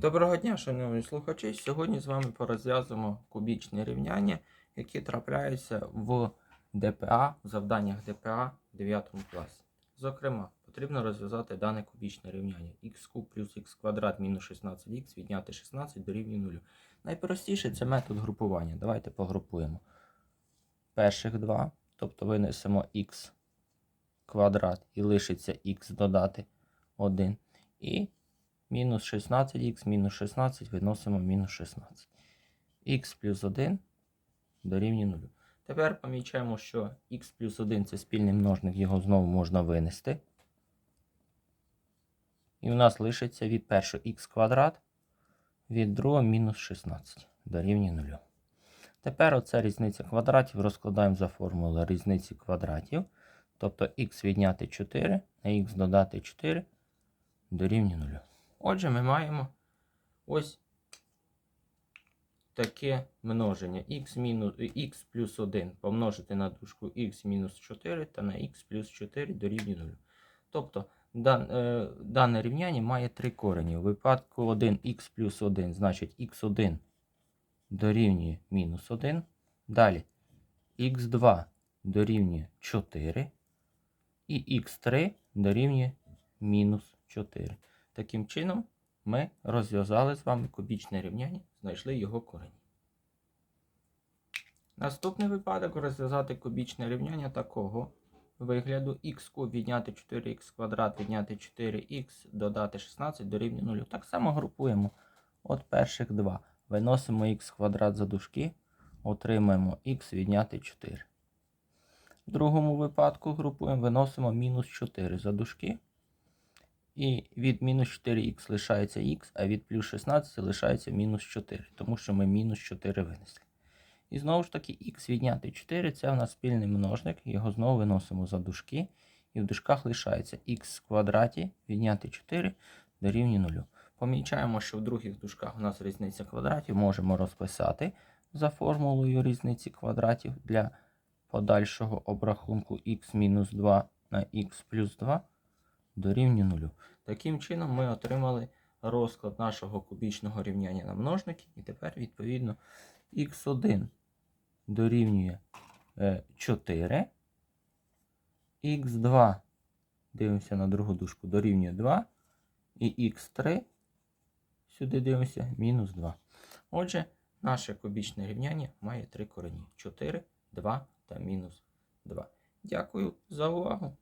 Доброго дня, шановні слухачі. Сьогодні з вами порозв'язуємо кубічні рівняння, які трапляються в ДПА, в завданнях ДПА в 9 класі. Зокрема, потрібно розв'язати дане кубічне рівняння х куб плюс х квадрат мінус 16х відняти 16 дорівнює 0. Найпростіше це метод групування. Давайте погрупуємо. Перших два, тобто винесемо х квадрат і лишиться х додати 1. І мінус 16х, мінус 16 виносимо мінус 16. х плюс 1 дорівнює 0. Тепер помічаємо, що х плюс 1 це спільний множник, його знову можна винести. І у нас лишиться від першого х квадрат, від другого мінус 16 дорівнює 0. Тепер оця різниця квадратів розкладаємо за формулою різниці квадратів. Тобто х відняти 4 на х додати 4 дорівнює 0. Отже, ми маємо ось таке множення х плюс 1 помножити на дужку х мінус 4 та на х плюс 4 дорівнює 0. Тобто е, дане рівняння має три корені. У випадку 1 х плюс 1, значить х1 дорівнює мінус 1. Далі х2 дорівнює 4 і х3 дорівнює мінус 4. Таким чином, ми розв'язали з вами кубічне рівняння, знайшли його корені. Наступний випадок розв'язати кубічне рівняння такого вигляду х куб відняти 4х квадрат відняти 4х додати 16 дорівнює 0. Так само групуємо от перших два. Виносимо х квадрат за дужки, отримаємо х відняти 4. В другому випадку групуємо, виносимо мінус 4 за дужки. І від мінус 4х лишається х, а від плюс 16 лишається мінус 4, тому що ми мінус 4 винесли. І знову ж таки, х відняти 4 це у нас спільний множник, його знову виносимо за дужки. І в дужках лишається х в квадраті відняти 4 дорівнює 0. Помічаємо, що в других дужках у нас різниця квадратів можемо розписати за формулою різниці квадратів для подальшого обрахунку х-2 на х плюс 2 дорівнює 0. Таким чином ми отримали розклад нашого кубічного рівняння на множники. І тепер, відповідно, х1 дорівнює е, 4, х2, дивимося на другу дужку, дорівнює 2, і х3, сюди дивимося, мінус 2. Отже, наше кубічне рівняння має три корені: 4, 2 та мінус 2. Дякую за увагу!